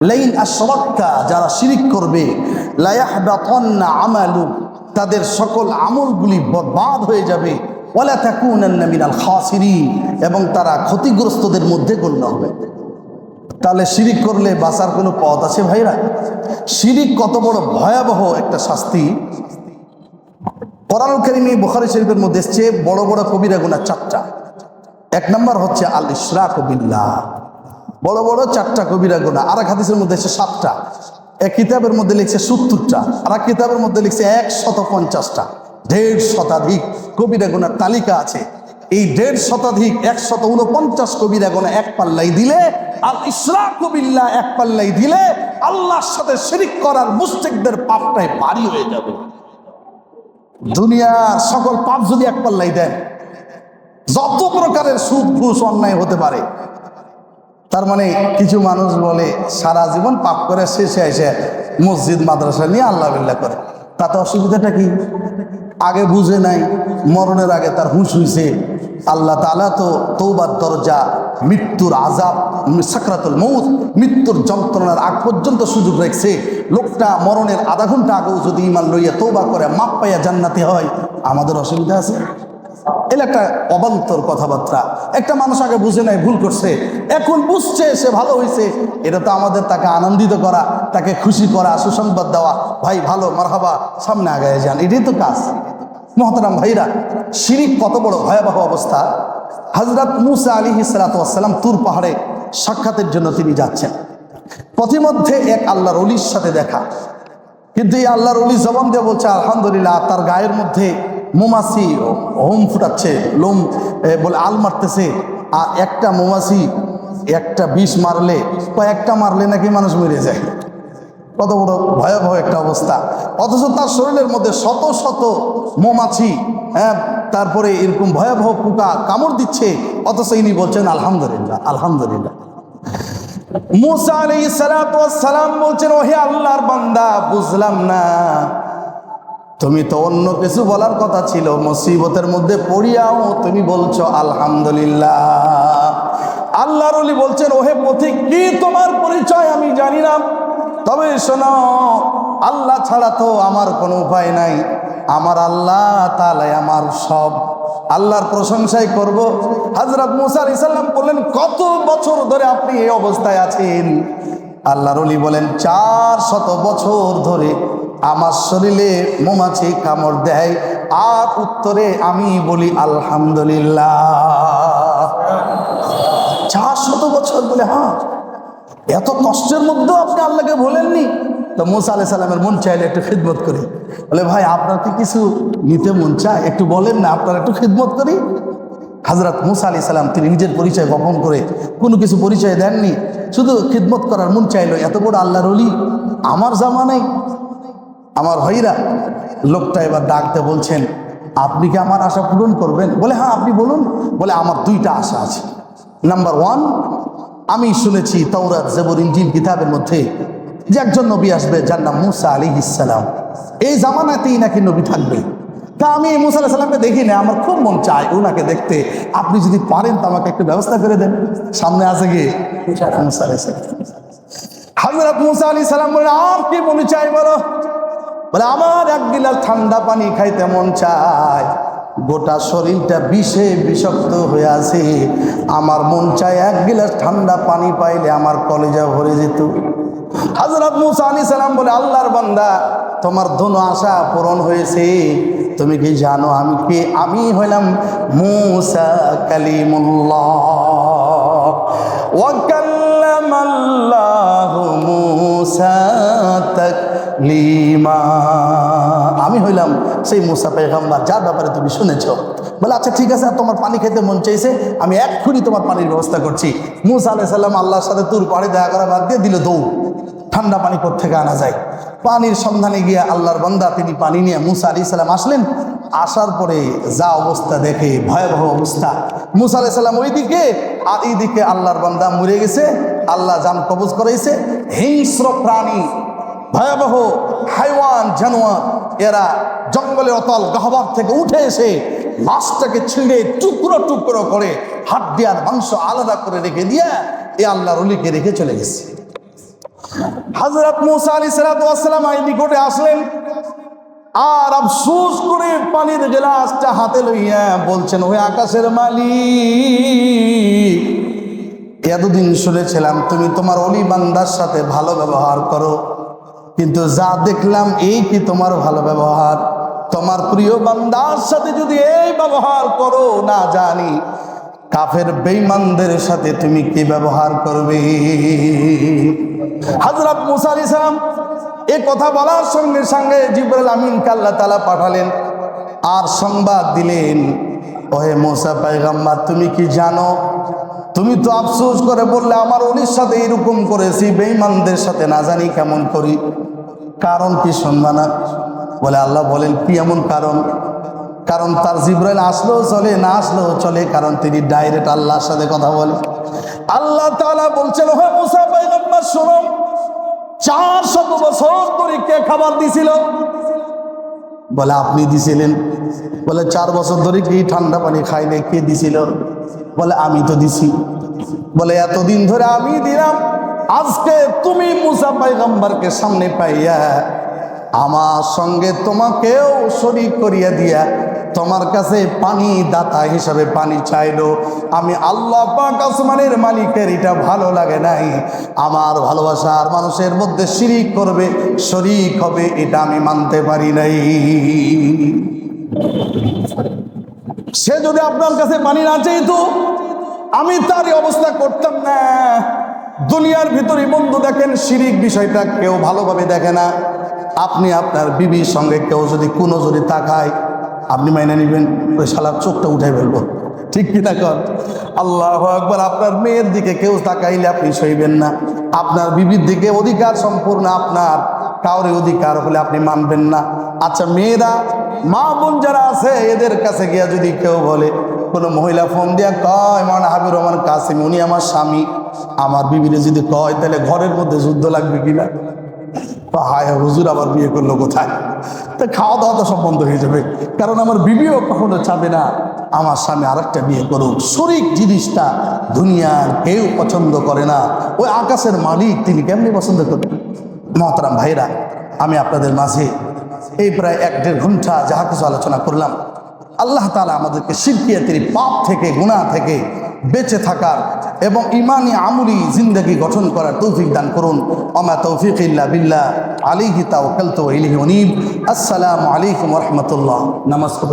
Line আশরাক্তা যারা শিরিক করবে আমালু, তাদের সকল আমলগুলি বরবাদ হয়ে যাবে এবং তারা ক্ষতিগ্রস্তদের মধ্যে গণ্য হবে। তাহলে শিরিক করলে বাঁচার কোনো পথ আছে ভাইরা? শিরিক কত বড় ভয়াবহ একটা শাস্তি। কোরআন কারিমে বুখারী শরীফের মধ্যে এসছে, বড় বড় কবিরা গুণা চারটা এক নম্বর হচ্ছে আল ইশরাক বিল্লাহ। বড় বড় চারটা কবিরা গুণা আর এক হাদিসের মধ্যে এসে সাতটা। এক কিতাবের মধ্যে লিখছে সত্তরটা আর এক কিতাবের মধ্যে লিখছে একশত পঞ্চাশটা, দেড় শতাধিক কবিরা গুণার তালিকা আছে। এই দেড় শতাধিক একশত উনপঞ্চাশ কবিরা গুণা এক পাল্লাই দিলে আর ইসরাক কবিল্লা এক পাল্লাই দিলে, আল্লাহর সাথে শিরিক করার মুস্তিকদের পাপটাই ভারী হয়ে যাবে। দুনিয়ার সকল পাপ যদি এক পাল্লাই দেন, যত প্রকারের সুদ ঘুষ অন্যায় হতে পারে তার মানে কিছু মানুষ বলে, সারা জীবন পাপ করে শেষে এসে মসজিদ, মাদ্রাসা নিয়ে আল্লাহ বিল্লাহ করে। তাতে অসুবিধাটা কি? আগে বুঝে নাই, মরণের আগে তার হুঁশ হইছে। আল্লাহ তালা তো তৌবার দরজা, মৃত্যুর আজাব সাকরাতুল মৌত মৃত্যুর যন্ত্রণার আগ পর্যন্ত সুযোগ রেখেছে। লোকটা মরণের আধা ঘণ্টা আগেও যদি ইমান লইয়া তৌবা করে, মাপ পাইয়া জান্নাতে হয়, আমাদের অসুবিধা আছে। এটা একটা অবান্তর কথাবার্তা। একটা মানুষ আগে বুঝে নাই ভুল করছে। এখন বুঝছে, সে ভালো হয়েছে এটা তো আমাদের তাকে আনন্দিত করা, তাকে খুশি করা, সুসংবাদ দেওয়া। ভাই, ভালো, মারহাবা, সামনে আগায় যান। এটাই তো কাজ। মহতারাম ভাইরা, শিরিক কত বড় ভয়াবহ অবস্থা। হজরত মুসা আলী হিসালাতাম তুর পাহাড়ে সাক্ষাতের জন্য তিনি যাচ্ছেন। পথিমধ্যে এক আল্লাহর অলির সাথে দেখা। কিন্তু এই আল্লাহর অলি জবান দিয়ে বলছে, আলহামদুলিল্লাহ, তার গায়ের মধ্যে মোমাসি হোম ফুটাচ্ছে, লোম বলে আল মারতেছে। আর একটা মোমাসি একটা বিষ মারলে কয়েকটা মারলে নাকি মানুষ মরে যায়। কত বড় ভয়াবহ একটা অবস্থা। অথচ তার শরীরের মধ্যে শত শত মৌমাছি হ্যাঁ তারপরে এরকম ভয়াবহ পোকা কামড় দিচ্ছে। অথচ ইনি বলছেন, আলহামদুলিল্লাহ আলহামদুলিল্লাহ। মুসা আলাই সালাম বলছেন, ওহে আল্লাহর বান্দা, বুঝলাম না। তুমি তো অন্য কিছু বলার কথা ছিল, মুসিবতের মধ্যে পড়িয়াও তুমি বলছো, আলহামদুলিল্লাহ। আল্লাহর বলছেন, ওহে পথিক, কি তোমার পরিচয় আমি জানি না। তবে শোনো, আল্লাহ ছাড়া তো আমার কোনো উপায় নাই। আমার আল্লাহ তালাই আমার সব। আল্লাহর প্রশংসাই করব। হজরত মুসা ইসাল্লাম বললেন, কত বছর ধরে আপনি এই অবস্থায় আছেন? আল্লাহর অলি বলেন, চার শত বছর ধরে আমার শরীরে মৌমাছি কামড় দেয়, আর উত্তরে আমি বলি, আলহামদুলিল্লাহ। চার শত বছর বলে হ্যাঁ এত কষ্টের মধ্যেও আপনি আল্লাহকে বলেননি তো মুসা আলাই সাল্লামের মন চাইলে একটু খিদমত করি। বলে, ভাই, আপনার কি কিছু নিতে মন চায়? একটু বলেন না, আপনার একটু খিদমত করি। হাজরত মুসা আলি সাল্লাম তিনি নিজের পরিচয় গোপন করে কোনো কিছু পরিচয় দেননি। শুধু খিদমত করার মন চাইলো, এত বড় আল্লাহর অলি আমার জামা নেই আমার ভাইরা, লোকটা এবার ডাকতে বলছেন, আপনি কি আমার আশা পূরণ করবেন? বলে হ্যাঁ আপনি বলুন। বলে, আমার দুইটা আশা আছে। নাম্বার ওয়ান আমি শুনেছি তৌরাত জেবর ইঞ্জিন কিতাবের মধ্যে যে একজন নবী আসবে, যার নাম মুসা আলী ইসালাম এই জামানাতেই নাকি নবী থাকবে। তা আমি মুসা আলাহ সাল্লামকে দেখি না আমার খুব মন চায় ওনাকে দেখতে। আপনি যদি পারেন তো আমাকে একটু ব্যবস্থা করে দেন। সামনে আছে গিয়ে মুসা সালাম। মুসা আলী সালাম বলে আর কি মনে চাই বলো? বলে, আমার এক গিলাস ঠান্ডা পানি খাইতে মন চায়। গোটা শরীরটা বিষে বিষাক্ত হয়ে আছে। আমার মন চায় এক গিলাস ঠান্ডা পানি পাইলে আমার কলেজা ভরে যেত। হজরত মুসা আলী সালাম বলে, আল্লাহর বান্দা তোমার ধনু আশা পূরণ হয়েছে। তুমি কি জানো আমি কি? আমি হইলাম মুসা কালিমুল্লাহ। আমি হইলাম সেই মুসা পেগাম্বার, যার ব্যাপারে তুমি শুনেছ। বলে আচ্ছা ঠিক আছে তোমার পানি খেতে মন চাইছে, আমি এক্ষুনি তোমার পানির ব্যবস্থা করছি। মুসা আলাইসাল্লাম আল্লাহর সাথে তুর পাড়ে দেখা করা বাদ দিয়ে দিল দৌড়। ঠান্ডা পানি কোথেকে আনা যায়? পানির সন্ধানে গিয়ে আল্লাহর বান্দা, তিনি পানি নিয়ে মুসা আলি সাল্লাম আসলেন। আসার পরে যা অবস্থা দেখে ভয়াবহ অবস্থা। মুসা আলাই সাল্লাম ওইদিকে, আর এইদিকে আল্লাহর বান্দা মরে গেছে, আল্লাহ জান কবজ করেছে হিংস্র প্রাণী, ভয়াবহ হাইওয়ান, জানোয়ার, এরা জঙ্গলের অতল গহবার থেকে উঠে এসে লাশটাকে ছিঁড়ে টুকরো টুকরো করে হাড্ডি আর মাংস আলাদা করে রেখে দিয়ে এ আল্লাহর অলিকে রেখে চলে গেছে। হজরত মুসা আলী সালাম আই নিকটে আসলেন। আর আফসোস করে পানির গ্লাসটা হাতে লইয়া বলছেন, ওই আকাশের মালিক, এতদিন শুনেছিলাম তুমি তোমার অলি বান্দার সাথে ভালো ব্যবহার করো, কিন্তু যা দেখলাম এই কি তোমার ভালো ব্যবহার। তোমার প্রিয় বান্দার সাথে যদি এই ব্যবহার করো না জানি, কাফের বেইমানদের সাথে তুমি কি ব্যবহার করবে? হযরত মুসা আলাইহিস সালাম এ কথা বলার সঙ্গে সঙ্গে জিবরাইল আমিন আল্লাহ তালা পাঠালেন আর সংবাদ দিলেন, ওহে মুসা পয়গম্বর, তুমি কি জানো? তুমি তো আফসোস করে বললে, আমার অলির সাথে এরকম করেছি, বেঈমানদের সাথে না জানি কেমন করি। কারণ কি শুনবা বলে আল্লাহ বলেন, কি এমন কারণ? কারণ তার জিব্রাইল আসলেও চলে, না আসলেও চলে, কারণ তিনি ডাইরেক্ট আল্লাহর সাথে কথা বলে আল্লাহ তাআলা বলছেন, হে মুসা পয়গম্বর, শোনো, চার শত বছর ধরে কে খাবার দিছিল? বলে, আপনি দিছিলেন। বলে, চার বছর ধরে কি ঠান্ডা পানি খাই খাইলে কে দিছিল? বলে, আমি তো দিছি। বলে, এতদিন ধরে আমি দিলাম, আজকে তুমি মুসা পাইগম্বরকে সামনে পাইয়া আমার সঙ্গে তোমাকেও শরিক করিয়া দিয়া তোমার কাছে পানি দাতা হিসাবে পানি চাইলো। আমি আল্লাহ পাক আসমানের মালিকের এটা ভালো লাগে নাই। আমার ভালোবাসার মানুষের মধ্যে শিরিক করবে, শরিক হবে, এটা আমি মানতে পারি নাই। সে যদি আপনার কাছে পানি না চাইতো, আমি তার অবস্থা করতাম না। দুনিয়ার ভিতরে বন্ধু দেখেন, শিরিক বিষয়টা কেউ ভালোভাবে দেখে না। আপনি আপনার বিবির সঙ্গে কেউ যদি কোনো যদি তাকায় আপনি মাইনে নেবেন, ওই শালার চোখটা উঠে ফেলব। ঠিক কি না কর আল্লাহ একবার আপনার মেয়ের দিকে কেউ তাকাইলে আপনি সইবেন না। আপনার বিবির দিকে অধিকার সম্পূর্ণ আপনার, কাউরে অধিকার হলে আপনি মানবেন না। আচ্ছা মেয়েরা মা বোন যারা আছে, এদের কাছে গিয়া যদি কেউ বলে, কোনো মহিলা ফোন দিয়া কয় মান হাবির রহমান কাসিম, উনি আমার স্বামী। আমার বিবিরে যদি কয়, তাহলে ঘরের মধ্যে যুদ্ধ লাগবে কিনা? হায় হুজুর আবার বিয়ে করল কোথায়? তা খাওয়া দাওয়া তো সব বন্ধ হয়ে যাবে। কারণ আমার বিবিও কখনো চাবে না। আমার স্বামী আরেকটা বিয়ে করুক। শরিক জিনিসটা দুনিয়ার কেউ পছন্দ করে না। ওই আকাশের মালিক তিনি কেমনি পছন্দ করবেন মহতারাম ভাইরা আমি আপনাদের মাঝে এই প্রায় এক দেড় ঘণ্টা যাহা কিছু আলোচনা করলাম। আল্লাহ তালা আমাদেরকে শিরকিয়াতির পাপ থেকে গুণা থেকে বেঁচে থাকার এবং ইমানি আমুলি জিন্দগি গঠন করার তৌফিক দান করুন। অমা তৌফিক ইল্লা বিল্লাহ। আলিহি তাওকাল তো ইলিহি অনিব আসসালামু আলাইকুম রহমতুল্লাহ। নমস্কার